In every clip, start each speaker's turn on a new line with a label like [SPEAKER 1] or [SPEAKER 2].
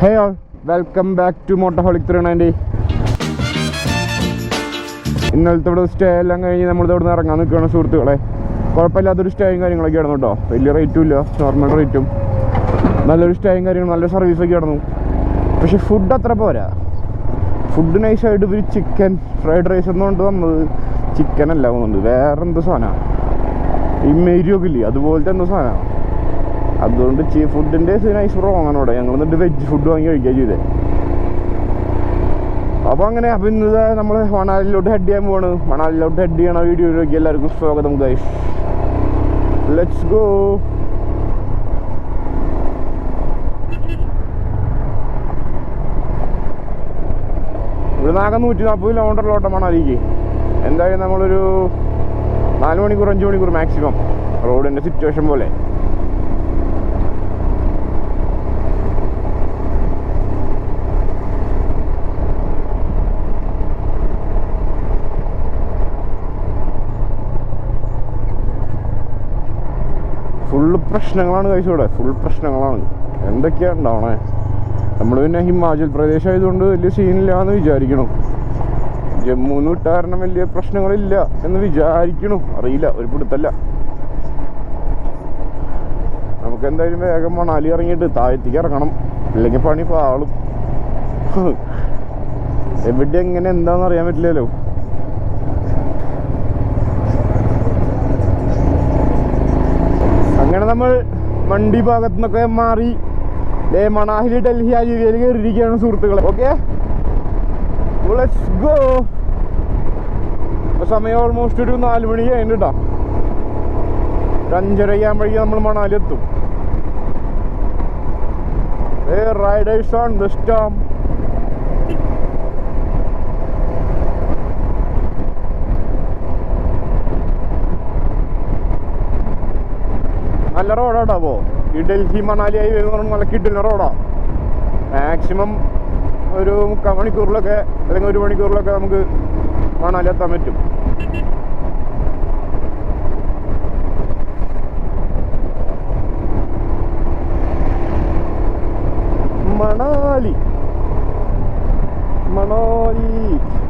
[SPEAKER 1] Hey all welcome back to Motoholic three ninety ഇന്നലത്തെ ഇവിടെ stay എല്ലാം കഴിഞ്ഞ് നമ്മളിത് ഇവിടെ നിന്ന് ഇറങ്ങാൻ നിൽക്കുകയാണ് സുഹൃത്തുക്കളെ. കുഴപ്പമില്ലാത്തൊരു സ്റ്റേയും കാര്യങ്ങളൊക്കെ ആയിരുന്നു കേട്ടോ. വലിയ റേറ്റും ഇല്ല നോർമൽ റേറ്റും നല്ലൊരു സ്റ്റേയും കാര്യങ്ങളും നല്ല സർവീസൊക്കെ ആയിരുന്നു. പക്ഷെ ഫുഡ് അത്ര പോരാ. ഫുഡ് നൈസായിട്ട് ഒരു ചിക്കൻ ഫ്രൈഡ് റൈസ് എന്നുകൊണ്ട് തന്നത് ചിക്കൻ അല്ല പോകുന്നുണ്ട് വേറെ എന്ത് സാധനമാണ് ഈ മെരിയൊക്കെ ഇല്ലേ അതുപോലത്തെ എന്തോ സാധനമാണ് അതുകൊണ്ട് ചീ ഫുഡിന്റെ നൈസ് റോങ് ആണ് ഇവിടെ. ഞങ്ങൾ എന്നിട്ട് വെജ് ഫുഡ് വാങ്ങി കഴിക്കുക ചെയ്തേ. അപ്പോൾ അങ്ങനെ അപ്പം ഇന്ന് നമ്മൾ മണാലിലോട്ട് ഹെഡ് ചെയ്യാൻ പോവാണ്. മണാലിലോട്ട് ഹെഡ് ചെയ്യണ വീഡിയോയിലേക്ക് എല്ലാവർക്കും സ്വാഗതം ഗൈസ് ലെറ്റ്സ് ഗോ ഇവിടെ നാകെ നൂറ്റി നാൽപ്പത് കിലോമീറ്ററിലോട്ട് മണാലിക്ക്. എന്തായാലും നമ്മളൊരു നാല് മണിക്കൂർ അഞ്ച് മണിക്കൂർ മാക്സിമം റോഡിന്റെ സിറ്റുവേഷൻ പോലെ ഫുള്ള് പ്രശ്നങ്ങളാണ് കഴിച്ചൂടെ ഫുൾ പ്രശ്നങ്ങളാണ്. എന്തൊക്കെയാണ് ഉണ്ടാവണേ നമ്മൾ പിന്നെ ഹിമാചൽ പ്രദേശ് ആയതുകൊണ്ട് വലിയ സീനില്ല എന്ന് വിചാരിക്കണം. ജമ്മുന്ന് വിട്ട കാരണം വലിയ പ്രശ്നങ്ങളില്ല എന്ന് വിചാരിക്കണം. അറിയില്ല ഒരു പിടുത്തല്ല. നമുക്ക് എന്തായാലും വേഗം മണാലി ഇറങ്ങിയിട്ട് താഴത്തേക്ക് ഇറങ്ങണം. അല്ലെങ്കിൽ പണി പാളും. എവിടെ എങ്ങനെ എന്താണെന്ന് അറിയാൻ പറ്റില്ലല്ലോ. അങ്ങനെ നമ്മൾ മണ്ടി ഭാഗത്തു നിന്നൊക്കെ മാറി ദേ മണാലി ഡൽഹി രീതിയിൽ കയറിയിരിക്കുകയാണ് സുഹൃത്തുക്കളെ. ഓക്കെ ഗോ സമയം ഓൾമോസ്റ്റ് ഒരു നാല് മണി കഴിഞ്ഞിട്ടാ ഒരു അഞ്ചര ആകുമ്പോഴേക്കും നമ്മൾ മണാലി എത്തും. റൈഡേഴ്സ് ഓൺ ദ നല്ല റോഡാട്ടോ അപ്പോൾ ഈ ഡൽഹി മണാലി ഹൈവേ എന്ന് പറഞ്ഞാൽ നല്ല കിട്ടുന്ന റോഡാ. മാക്സിമം ഒരു മുക്കാൽ മണിക്കൂറിലൊക്കെ അല്ലെങ്കിൽ ഒരു മണിക്കൂറിലൊക്കെ നമുക്ക് മണാലി എത്താൻ പറ്റും. മണാലി. മണാലി.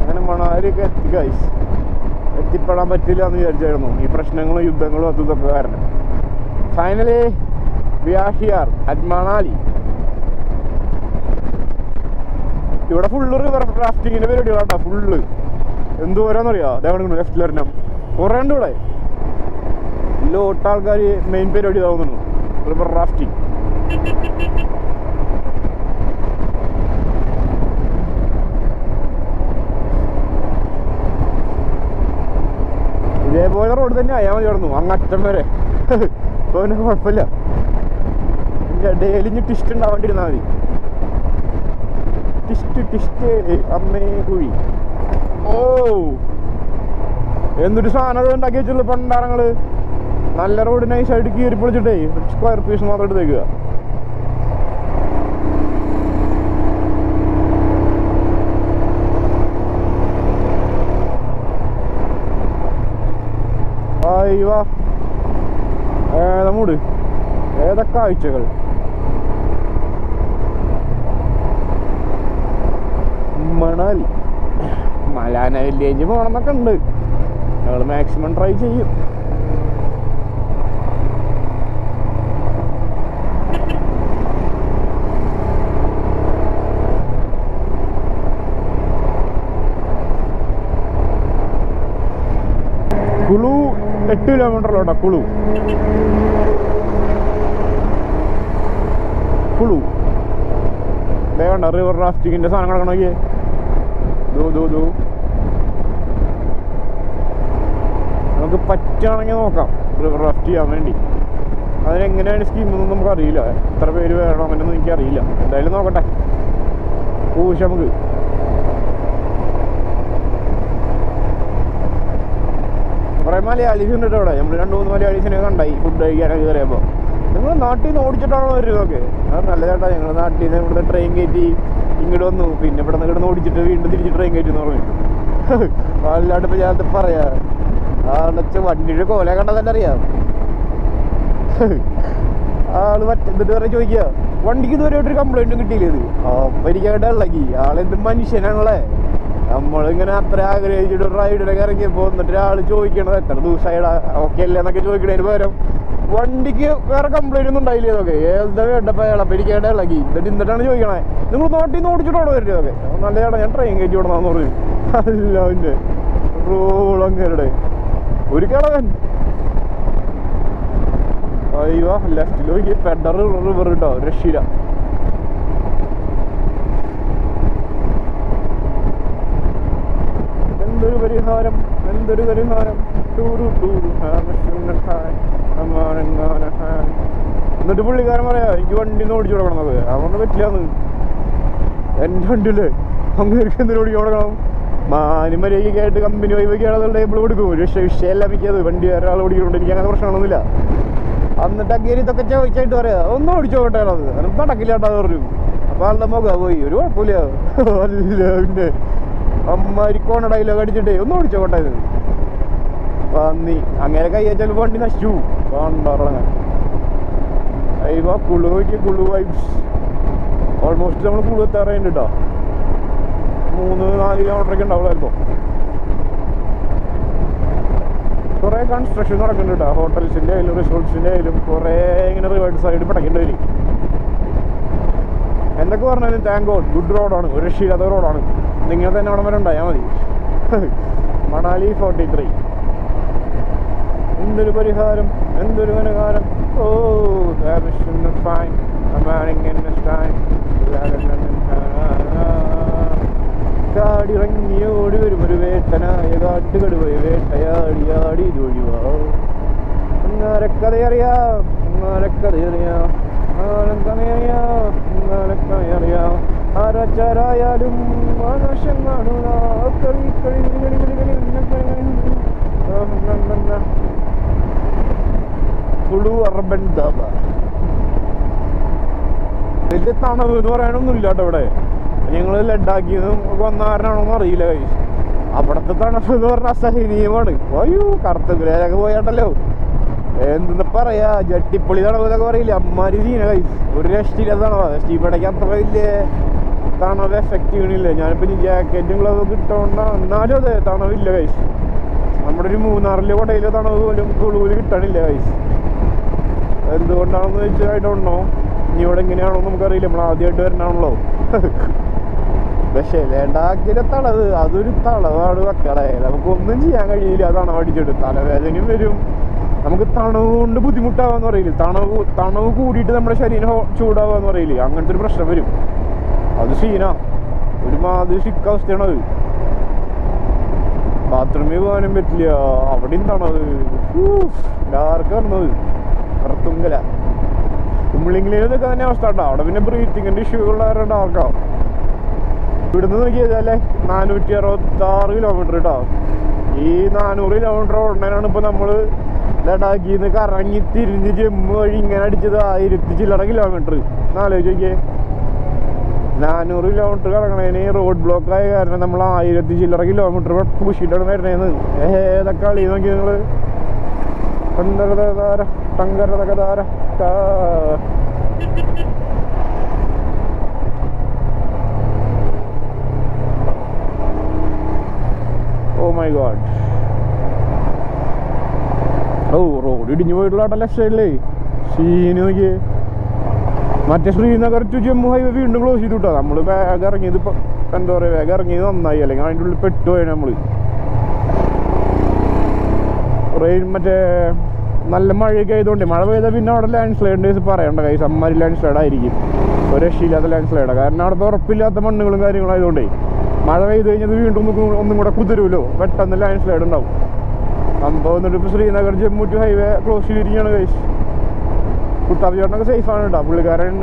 [SPEAKER 1] അങ്ങനെ മണാലിയൊക്കെ എത്തി ഗൈസ് എത്തിപ്പെടാൻ പറ്റില്ല എന്ന് വിചാരിച്ചായിരുന്നു. ഈ പ്രശ്നങ്ങളും യുദ്ധങ്ങളും അതും ഇതൊക്കെ കാരണം. Finally we are here at Manali. ഇവിടെ ഫുള്ള് റിവർ ക്രാഫ്റ്റിങ്ങിന്റെ പരിപാടി കേട്ടോ ഫുള്ള് എന്തോരാന്നറിയാ അതേപോലെ ലെഫ്റ്റിൽ വരണം കുറേ ഉണ്ട് ഇവിടെ. ലോട്ട് ആൾക്കാർ മെയിൻ പരിപാടി ഇതാവുന്നു റിവർ റാഫ്റ്റിംഗ് ഇതേപോലെ റോഡ് തന്നെ ആയാൽ മതി കിടന്നു അങ്ങറ്റം വരെ. പിന്നെ കുഴപ്പമില്ല. ഡെയിലി ട്വിസ്റ്റ് ഉണ്ടാവേണ്ടിരുന്നാൽ മതി. ട്വിസ്റ്റ് ട്വിസ്റ്റ് അമ്മേ കുഴി. ഓ. എന്തൊരു സാധനം ഉണ്ടാക്കി വെച്ചുള്ളൂ പണ്ടാറങ്ങൾ നല്ല റോഡ് നൈസ് ആയിട്ട് കീറി പൊളിച്ചിട്ടേ സ്ക്വയർ പീസ് മാത്രം എടുത്തേക്കുക. അയ്യോ ഏതാ ഏതൊക്കെ ആഴ്ചകൾ? മണാലി. മലാന വില്ലേജ് പോകണമെന്നൊക്കെ ഉണ്ട്. ഞങ്ങൾ മാക്സിമം ട്രൈ ചെയ്യും. കുളു എട്ട് കിലോമീറ്ററിലോട്ടോ കുളു കുളു വേണ്ട റിവർ റാഫ്റ്റിങ്ങിന്റെ സാധനങ്ങളൊക്കെ നോക്കിയേ. ദൂ ദൂ ദൂ. നമുക്ക് പറ്റുകയാണെങ്കിൽ നോക്കാം റിവർ റാഫ്റ്റ് ചെയ്യാൻ വേണ്ടി. അതിനെങ്ങനെയാണ് നമുക്ക് അറിയില്ല. എത്ര പേര് വേണം അങ്ങനെയൊന്നും എനിക്കറിയില്ല. എന്തായാലും നോക്കട്ടെ. പൂശ നമുക്ക് കുറേ മലയാളീസ് ഉണ്ട് ഇവിടെ നമ്മൾ രണ്ട് മൂന്ന് മലയാളീസിനെ കണ്ടായി ഫുഡ് കഴിക്കാനൊക്കെ കയറിയപ്പോൾ നിങ്ങൾ നാട്ടിൽ നിന്ന് ഓടിച്ചിട്ടാണോ വരുന്നതൊക്കെ? അത് നല്ല ചേട്ടാ ഞങ്ങൾ നാട്ടിൽ നിന്ന് ഇവിടെ ട്രെയിൻ കയറ്റി ഇങ്ങോട്ട് വന്നു. പിന്നെ ഇവിടെ നിന്ന് ഓടിച്ചിട്ട് വീണ്ടും തിരിച്ച് ട്രെയിൻ കയറ്റി എന്ന് പറഞ്ഞു. അല്ലാണ്ട് ഇപ്പൊ ഞാൻ പറയാ? ആളച്ച വണ്ടിയുടെ കോല കണ്ടാൽ തന്നെ അറിയാം. ആൾ എന്നിട്ട് വരെ ചോദിക്കുക വണ്ടിക്ക് ഇതുവരെ ഒരു കംപ്ലൈന്റും കിട്ടിയില്ലേ ഇത്? അപ്പൊ എനിക്കങ്ങോട്ട് ഇളകി. ആളെന്ത് മനുഷ്യനാണല്ലേ നമ്മളിങ്ങനെ അത്ര ആഗ്രഹിച്ചിട്ട് റൈഡിനൊക്കെ ഇറങ്ങി എന്നിട്ട് ഒരാൾ ചോദിക്കണത് എത്ര ദിവസമായിടാ ഓക്കെ അല്ലേ എന്നൊക്കെ ചോദിക്കണതിന് പകരം വണ്ടിക്ക് വേറെ കംപ്ലൈന്റ് ഒന്നും ഉണ്ടായില്ലേ ഇതൊക്കെ? ഏതാ വേണ്ടപ്പോ അയാളെ എനിക്കങ്ങോട്ട് ഇളകി. എന്നിട്ട് ഇന്നിട്ടാണ് ചോദിക്കണേ. നിങ്ങൾ നോട്ടിൽ നിന്ന് ഓടിച്ചിട്ടോടെ വരുന്നത് ഇതൊക്കെ? നല്ല ചേട്ടാ ഞാൻ ട്രെയിൻ കയറ്റി വിടണമെന്ന് പറഞ്ഞു. അല്ല അവന്റെ റോളങ്ങരുടെ ഒരു കിളവൻ. അയ്യോ ലെഫ്റ്റിൽ നോക്കി പെഡർ റിവർ കിട്ടോ രക്ഷയില്ല. എന്തൊരു പരിഹാരം എന്തൊരു പരിഹാരം? ടൂറു ടൂറു എന്നിട്ട് പുള്ളിക്കാരൻ പറയാ എനിക്ക് വണ്ടി ഒന്ന് ഓടിച്ചു കൊടുക്കണത് അതുകൊണ്ട് പറ്റില്ലാന്ന്. എന്റെ വണ്ടിയില്ലേ അങ്ങേർക്ക് എന്തിനു ഓടിച്ചു കൊടുക്കണം ആയിട്ട് കമ്പനി വൈവയ്ക്കാണ് ടേബിൾ കൊടുക്കും. ഒരു വിഷയം വിഷയമല്ല മിക്കത് വണ്ടി ഒരാൾ ഓടിക്കുന്നുണ്ട് എനിക്ക് അങ്ങനെ പ്രശ്നമൊന്നുമില്ല എന്നിട്ട് അങ്ങേരി ഇതൊക്കെ ചോദിച്ചായിട്ട് പറയാ ഒന്നും ഓടിച്ചു നോക്കട്ടെ അത് നടക്കില്ലാട്ടാ പറഞ്ഞു. അപ്പൊ ആളുടെ മുഖ പോയി. ഒരു കുഴപ്പമില്ല. പിന്നെ അമ്മാരിക്കോണ ഡയലോഗ് അടിച്ചിട്ടേ ഒന്നും ഓടിച്ചോ നോക്കട്ടെ ഇത് പന്നി. അങ്ങനെ വണ്ടി നശിച്ചു. കണ്ടോറങ്ങാൻ കുളു നോക്കി കുളു വൈബ്സ് ഓൾമോസ്റ്റ് നമ്മൾ കുളു എത്താറുണ്ട് കേട്ടോ മൂന്ന് നാല് കിലോമീറ്ററൊക്കെ ഉണ്ടാവുള്ളായിരുന്നു. കുറേ കൺസ്ട്രക്ഷൻ നടക്കുന്നുണ്ട് കേട്ടോ ഹോട്ടൽസിന്റെ ആയാലും റിസോർട്ട്സിന്റെ ആയാലും കുറേ ഇങ്ങനെ റിവേർഡ് സൈഡ് പടക്കേണ്ടി വരും. എന്തൊക്കെ പറഞ്ഞാലും താങ്ക് ഗോഡ് ഗുഡ് റോഡാണ് ഒരു രക്ഷയില്ലാത്ത റോഡാണ് നിങ്ങൾ തന്നെ അവിടെ വരെ ഉണ്ടായാൽ മതി. മണാലി ഫോർട്ടി ത്രീ എന്തൊരു പരിഹാരം? എന്തൊരു പരിഹാരം ഓ കാടിറങ്ങിയോടി വരും ഒരു വേട്ടനായ കാട്ടുകടുവയെ വേട്ടയാടിയാടി ഇതൊഴിവാ. അങ്ങാരക്കഥയറിയാം അങ്ങാരക്കഥയറിയാം ആനന്ദമേറിയാം അങ്ങാരക്കഥയറിയാം ആരാച്ചാരായാലും ആകാശം കാണുക കളി കളി കളി കളി കളി കുളു വലിയ തണവ് എന്ന് പറയാനൊന്നും ഇല്ല കേട്ടോ ഇവിടെ. ഞങ്ങൾ ലഡാക്കിന്ന് വന്നാരനാണോന്ന് അറിയില്ല guys. അവിടുത്തെ തണുപ്പ് എന്ന് പറഞ്ഞാൽ അസഹനീയമാണ് അയ്യോ കറുത്ത ഗ്രേലൊക്കെ പോയാട്ടല്ലോ. എന്തെന്ന് പറയാ ജട്ടിപ്പൊളി തണവ് എന്നൊക്കെ പറയില്ല? അമ്മാരി സീന കൈസ് ഒരു രക്ഷയില്ലാത്ത തണവാ. സ്റ്റീപ്പടയ്ക്ക് അത്ര വലിയ തണവ് എഫക്റ്റ് ഞാനിപ്പോൾ ഞാനിപ്പോ ജാക്കറ്റും ഗ്ലൗ കിട്ടോണ്ട എന്നാലും അതെ തണവില്ല കൈസ് നമ്മുടെ ഒരു മൂന്നാറിലെ കൊടയിലെ തണവ് പോലും കുളുവിൽ കിട്ടണില്ല കൈസ് എന്തുകൊണ്ടാണെന്ന് ഡോണ്ട് നോ ഇനി ഇവിടെ എങ്ങനെയാണോ നമുക്കറിയില്ല. നമ്മൾ ആദ്യമായിട്ട് വരണാണല്ലോ പക്ഷേ ലഡാക്കിലെ തളവ് അതൊരു തളവാണ് മക്കളെ. നമുക്കൊന്നും ചെയ്യാൻ കഴിയില്ല. അതാണ് അടിച്ചിട്ട് തലവേദനയും വരും. നമുക്ക് തണവ് കൊണ്ട് ബുദ്ധിമുട്ടാവാന്ന് പറയില്ല? തണവ് തണവ് കൂടിയിട്ട് നമ്മുടെ ശരീരം ചൂടാവാന്ന് പറയില്ലേ? അങ്ങനത്തെ ഒരു പ്രശ്നം വരും. അത് സീനാ ഒരുമാതിരി മാതിരി സിക്ക് അത്. ബാത്റൂമിൽ പോകാനും പറ്റില്ല. അവിടെ എന്താണത് ഡാർക്ക് കാണുന്നത് കറുത്തുങ്കല കുമ്പിളിങ്ങിലേതൊക്കെ തന്നെ അവസ്ഥ കേട്ടോ. അവിടെ പിന്നെ ബ്രീത്തിങ്ങിന്റെ ഇഷ്യൂ ഉള്ള കാരണം ഡാർക്കാവും ഇവിടുന്ന് നോക്കിയതല്ലേ നാനൂറ്റി അറുപത്തി ആറ് കിലോമീറ്റർ കേട്ടോ ഈ നാനൂറ് കിലോമീറ്റർ ഉടനെയാണ് ഇപ്പൊ നമ്മൾ ലഡാക്കിൽ നിന്ന് കറങ്ങി തിരിഞ്ഞ് ജമ്മു വഴി ഇങ്ങനെ അടിച്ചത് ആയിരത്തി ചില്ലറ കിലോമീറ്റർ എന്നാലോചിച്ച് നോക്കിയേ. നാനൂറ് കിലോമീറ്റർ കറങ്ങണേന് റോഡ് ബ്ലോക്ക് ആയ കാരണം നമ്മൾ ആയിരത്തി ചില്ലറ കിലോമീറ്റർ പൂശിയിട്ടാണ് വരണേന്ന് ഏതൊക്കെ കളി നോക്കി നിങ്ങൾ? ടങ്കരതകാര ടങ്കരതകതാര താ. Oh my god. Oh road ഇടിഞ്ഞു പോയിട്ടുള്ള ലെഫ്റ്റ് സൈഡിലേ സീന് നോക്കിയേ. മറ്റേ ശ്രീനഗർ ടു ജമ്മു ഹൈവേ വീണ്ടും ക്ലോസ് ചെയ്തു കേട്ടോ നമ്മൾ വേഗം ഇറങ്ങിയത് ഇപ്പൊ എന്താ പറയുക വേഗം ഇറങ്ങിയത് നന്നായി. അല്ലെങ്കിൽ അതിന്റെ ഉള്ളിൽ പെട്ടുപോയാണ് നമ്മൾ റെയിൻ മറ്റേ നല്ല മഴയൊക്കെ ആയതുകൊണ്ട് മഴ പെയ്താൽ പിന്നെ അവിടെ ലാൻഡ് സ്ലൈഡ് പറയണ്ട കൈ സമ്മാരി ലാൻഡ് സ്ലൈഡ് ആയിരിക്കും. ഒരു രക്ഷയില്ലാത്ത ലാൻഡ് സ്ലൈഡാണ് കാരണം അവിടുത്തെ ഉറപ്പില്ലാത്ത മണ്ണുകളും കാര്യങ്ങളും ആയതുകൊണ്ട് മഴ പെയ്ത് കഴിഞ്ഞത് വീണ്ടും ഒന്നും കൂടെ കുതിരുമല്ലോ പെട്ടെന്ന് ലാൻഡ് സ്ലൈഡ് ഉണ്ടാവും. സംഭവം എന്നിട്ട് ഇപ്പോൾ Srinagar Jammu to highway close ചെയ്തിരിക്കുകയാണ് കൈസ് കുട്ടാബിയോട്ടനൊക്കെ സേഫ് ആണ് കേട്ടോ പുള്ളിക്കാരൻ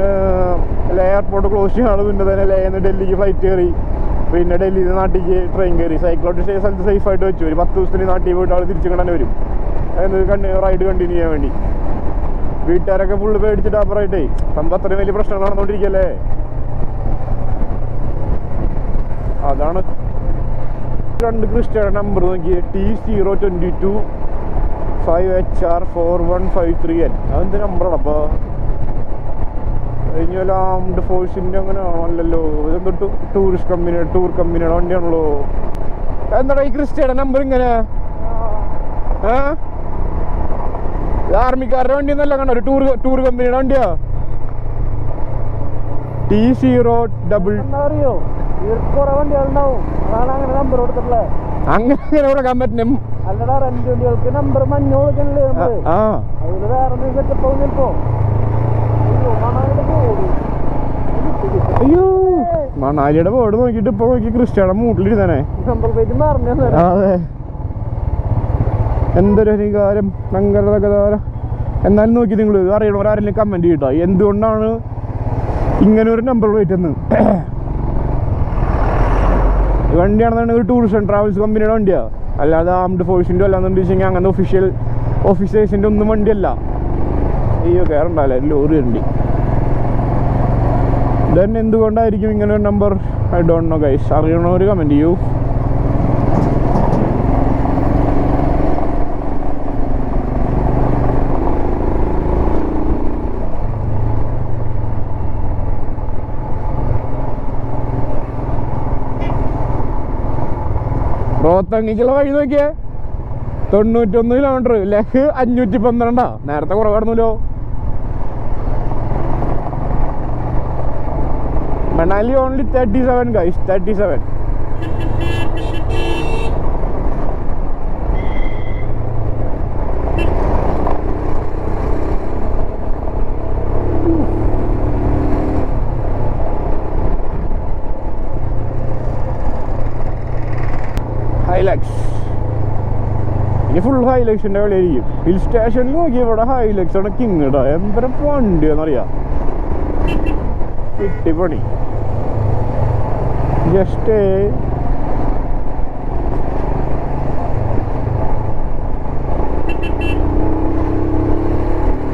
[SPEAKER 1] എയർപോർട്ട് ക്ലോസ് ചെയ്യാണ് പിന്നെ തന്നെ ലേന്ന് ഡൽഹിക്ക് ഫ്ലൈറ്റ് കയറി പിന്നെ ഡൽഹിയിൽ നിന്ന് നാട്ടിക്ക് ട്രെയിൻ കയറി സൈക്കിളോട്ട് സ്ഥലത്ത് സേഫ് ആയിട്ട് വെച്ചു. ഒരു പത്ത് ദിവസത്തിന് നാട്ടിൽ പോയിട്ട് ആൾ തിരിച്ചു കണ്ടു വരും. എന്ന് കണ്ട് റൈഡ് കണ്ടിന്യൂ ചെയ്യാൻ വേണ്ടി. വീട്ടുകാരൊക്കെ ഫുള്ള് പേടിച്ചിട്ട് അപ്പുറമായിട്ടേ സംഭവം അത്രയും വലിയ പ്രശ്നങ്ങൾ നടന്നുകൊണ്ടിരിക്കല്ലേ അതാണ്. രണ്ട് ക്രിസ്റ്റയുടെ നമ്പർ നോക്കി T zero twenty two five H R four one five three N അതെന്ത് നമ്പറാണ് അപ്പോൾ കഴിഞ്ഞ ആംഡ് ഫോഴ്സിന്റെ അങ്ങനെ ആണല്ലോ. ഇതെന്തോ ടൂറിസ്റ്റ് കമ്പനി ടൂർ കമ്പനിയുടെ വണ്ടിയാണല്ലോ എന്താടാ ഈ ക്രിസ്റ്റയുടെ നമ്പർ ഇങ്ങനെ? ആർമിക്കാരുടെ വണ്ടി എന്നല്ല കണ്ടോ ഒരു ടൂർ ടൂർ കമ്പനിയുടെ വണ്ടിയാ? ടി സീറോ ഡബിൾ
[SPEAKER 2] അറിയോ? വണ്ടികളുണ്ടാവും. അതാണ് അങ്ങനെ നമ്പർ കൊടുത്തിട്ടുള്ളത്.
[SPEAKER 1] അങ്ങനെ കൊടുക്കാൻ പറ്റും
[SPEAKER 2] നമ്പർ
[SPEAKER 1] ആ
[SPEAKER 2] അയ്യോ മണാലിയുടെ
[SPEAKER 1] ബോർഡ് നോക്കിട്ട് ഇപ്പൊ നോക്കി ക്രിസ്റ്റിയുടെ മൂട്ടിലിരുന്നേ അതെ. എന്തൊരു അധികാരം ഭയങ്കര എന്നാലും നോക്കി നിങ്ങൾ അറിയണവരാരെങ്കിലും കമന്റ് ചെയ്യട്ടോ. എന്തുകൊണ്ടാണ് ഇങ്ങനെ ഒരു നമ്പർ പ്ലേറ്റ് എന്ന്? വണ്ടിയാണെന്നുണ്ടെങ്കിൽ ഒരു ടൂറിസ്റ്റ് ട്രാവൽസ് കമ്പനിയുടെ വണ്ടിയാണ് അല്ലാതെ ആംഡ് ഫോഴ്സിന്റെ അല്ലാന്നുണ്ട് വെച്ചെങ്കിൽ അങ്ങനെ ഒഫീഷ്യൽ ഓഫീസേഴ്സിന്റെ ഒന്നും വണ്ടിയല്ല. അയ്യോ കയറണ്ടല്ലേ ലോറി വണ്ടി ദെൻ എന്തുകൊണ്ടായിരിക്കും ഇങ്ങനെ ഒരു number I don't know guys അറിയണോ ഒരു കമന്റ് ചെയ്യൂ. റോത്തങ്ങിക്കുള്ള വഴി നോക്കിയേ. തൊണ്ണൂറ്റൊന്ന് കിലോമീറ്റർ ലഹ് അഞ്ഞൂറ്റി പന്ത്രണ്ടാ നേരത്തെ കുറവായിരുന്നല്ലോ. Manali only thirty seven guys thirty seven Hilux ഇനി ഫുൾ ഹൈലക്സിന്റെ കളിയായിരിക്കും ഹിൽ സ്റ്റേഷനിൽ നോക്കി ഇവിടെ ഹൈലക്സ് ആണ് കിങ് ഇടാ വണ്ടി എന്നറിയാം. കിട്ടിപ്പണി. ജസ്റ്റ്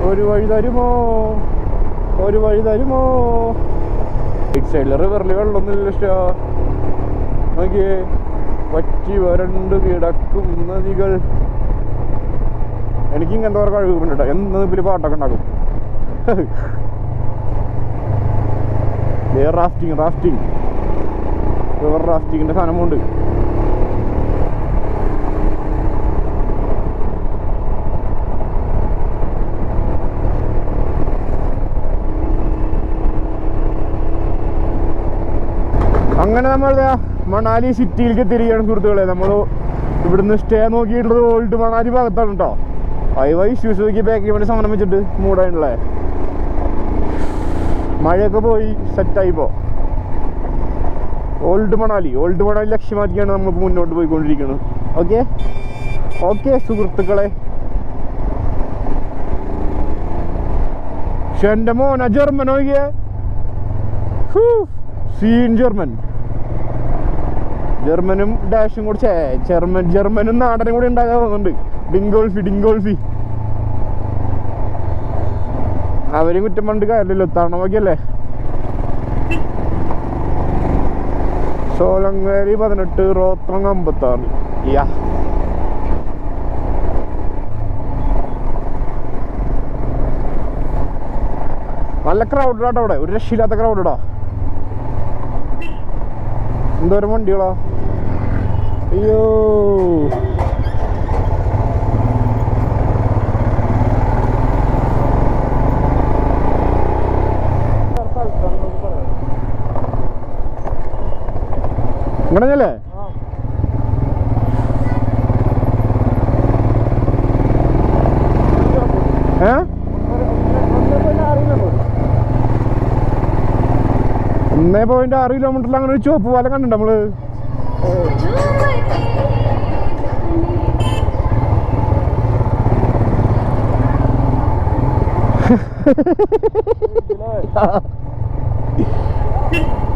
[SPEAKER 1] ഒരു വഴി തരുമോ? ഒരു വഴി തരുമോ? ഇറ്റ് സൈഡിൽ റിവറിൽ വെള്ളമൊന്നുമില്ല ഇഷ്ട നോക്കിയേ. വറ്റി വരണ്ട് കിടക്കും നദികൾ. എനിക്ക് ഇങ്ങനത്തെ കുറെ കഴിവുണ്ട് കേട്ടോ എന്ന് ഇതിൽ പാട്ടൊക്കെ ഉണ്ടാക്കും? റാഫ്റ്റിംഗ് റാഫ്റ്റിംഗ് റിവർ റാഫ്റ്റിങ്ങിന്റെ സാധനമുണ്ട്. അങ്ങനെ നമ്മൾ മണാലി സിറ്റിയിലേക്ക് തിരികെയാണ് സുഹൃത്തുക്കളെ. നമ്മൾ ഇവിടുന്ന് സ്റ്റേ നോക്കിയിട്ടുള്ളത് ഓൾഡ് മണാലി ഭാഗത്താണ് കേട്ടോ വൈ ഇഷ്യൂസ് നോക്കി ബാക്കിൽ വേണ്ടി സമരം വെച്ചിട്ട് മൂടാനുള്ളേ. മഴയൊക്കെ പോയി സെറ്റായിപ്പോ ഓൾഡ് മണാലി. ഓൾഡ് മണാലി ലക്ഷ്യമാക്കിയാണ് നമ്മൾ മുന്നോട്ട് പോയിക്കൊണ്ടിരിക്കുന്നത്. ഓക്കെ ഓക്കെ സുഹൃത്തുക്കളെ. പക്ഷെ എന്റെ മോന ജർമ്മൻ നോക്കിയേ. Scene German. ജർമ്മനും ഡാഷും കൂടി ജർമ്മൻ ജർമ്മനും നാടനും കൂടി ഉണ്ടാകാൻ പോകുന്നുണ്ട് ഡിങ്കോൾഫി ഡിങ്കോൾഫി അവരും കുറ്റം പണ്ട് കാര്യമില്ലല്ലോ. നോക്കിയല്ലേ സോലങ്കേരി പതിനെട്ട് റോത്രം അമ്പത്തി ആറ് നല്ല ക്രൗഡ് കേട്ടോ അവിടെ. ഒരു രക്ഷയില്ലാത്ത ക്രൗഡ് ഇടാ എന്തോരം വണ്ടികളാ? അയ്യോ. ഇങ്ങടഞ്ഞല്ലേ ഒന്നേ പോയിന്റ് ആറ് കിലോമീറ്ററിൽ അങ്ങനെ ഒരു ചുവപ്പ് പാലം കണ്ടിട്ടുണ്ട് നമ്മൾ. Oh.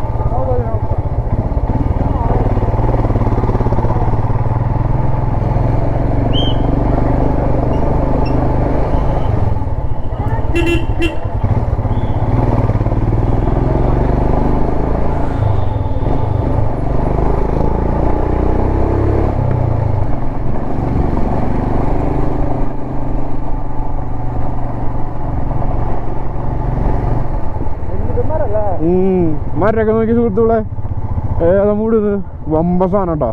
[SPEAKER 1] മരൊക്കെ നോക്കി സുഹൃത്തുക്കളെ. ഏതാ മൂടുന്നത്. വമ്പ സാധനം കേട്ടോ.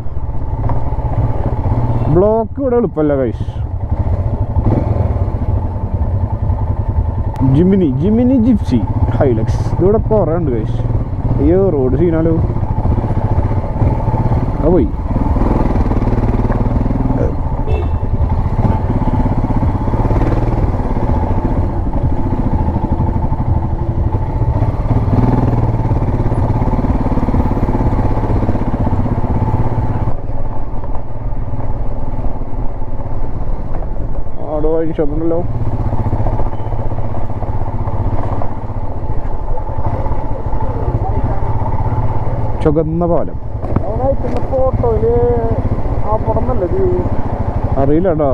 [SPEAKER 1] ബ്ലോക്ക് ഇവിടെ എളുപ്പമല്ല കൈസ് ജിമിനി ജിമിനി ജിപ്സി ഹൈലക്സ്. ഇവിടെ കുറേ ഉണ്ട് കൈസ് അയ്യോ റോഡ് സീനാലോ ആ പോയി. ഉണ്ടല്ലോ ചുവന്ന പാലം. അറിയില്ല കേട്ടോ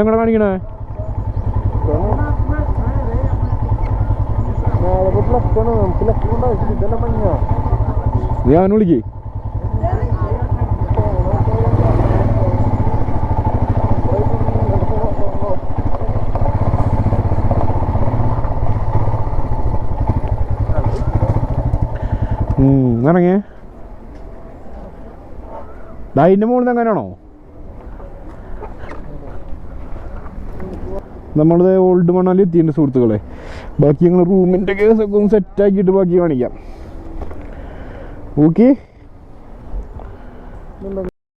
[SPEAKER 1] ഇവിടെ കാണിക്കണേ?
[SPEAKER 2] നമുക്ക് ഇതെല്ലാം മഞ്ഞ.
[SPEAKER 1] നീ അവനെ വിളിക്കേ ഇറങ്ങിയേ അതിന്റെ മുകളിൽ അങ്ങനെയാണോ? നമ്മളത് ഓൾഡ് മണാലി എത്തിയിട്ടുണ്ട് സുഹൃത്തുക്കളെ. ബാക്കി ഞങ്ങൾ റൂമിന്റെ കേസൊക്കെ ഒന്ന് സെറ്റാക്കിയിട്ട് ബാക്കി കാണിക്കാം. ഓക്കെ